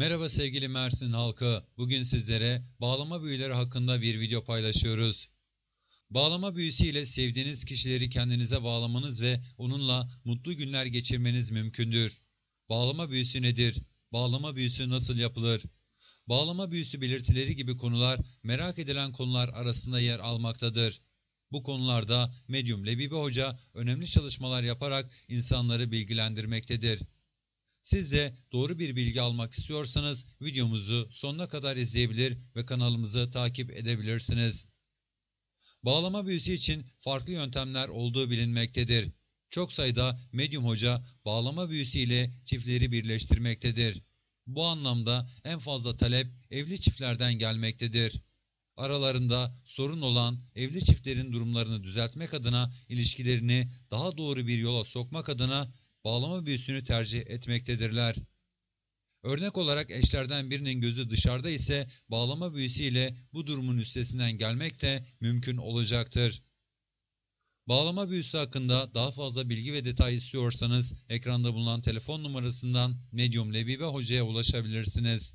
Merhaba sevgili Mersin halkı. Bugün sizlere bağlama büyüleri hakkında bir video paylaşıyoruz. Bağlama büyüsü ile sevdiğiniz kişileri kendinize bağlamanız ve onunla mutlu günler geçirmeniz mümkündür. Bağlama büyüsü nedir? Bağlama büyüsü nasıl yapılır? Bağlama büyüsü belirtileri gibi konular merak edilen konular arasında yer almaktadır. Bu konularda Medyum Lebibi Hoca önemli çalışmalar yaparak insanları bilgilendirmektedir. Siz de doğru bir bilgi almak istiyorsanız videomuzu sonuna kadar izleyebilir ve kanalımızı takip edebilirsiniz. Bağlama büyüsü için farklı yöntemler olduğu bilinmektedir. Çok sayıda medyum hoca bağlama büyüsü ile çiftleri birleştirmektedir. Bu anlamda en fazla talep evli çiftlerden gelmektedir. Aralarında sorun olan evli çiftlerin durumlarını düzeltmek adına ilişkilerini daha doğru bir yola sokmak adına bağlama büyüsünü tercih etmektedirler. Örnek olarak eşlerden birinin gözü dışarıda ise bağlama büyüsü ile bu durumun üstesinden gelmek de mümkün olacaktır. Bağlama büyüsü hakkında daha fazla bilgi ve detay istiyorsanız ekranda bulunan telefon numarasından Medyum Lebibe Hoca'ya ulaşabilirsiniz.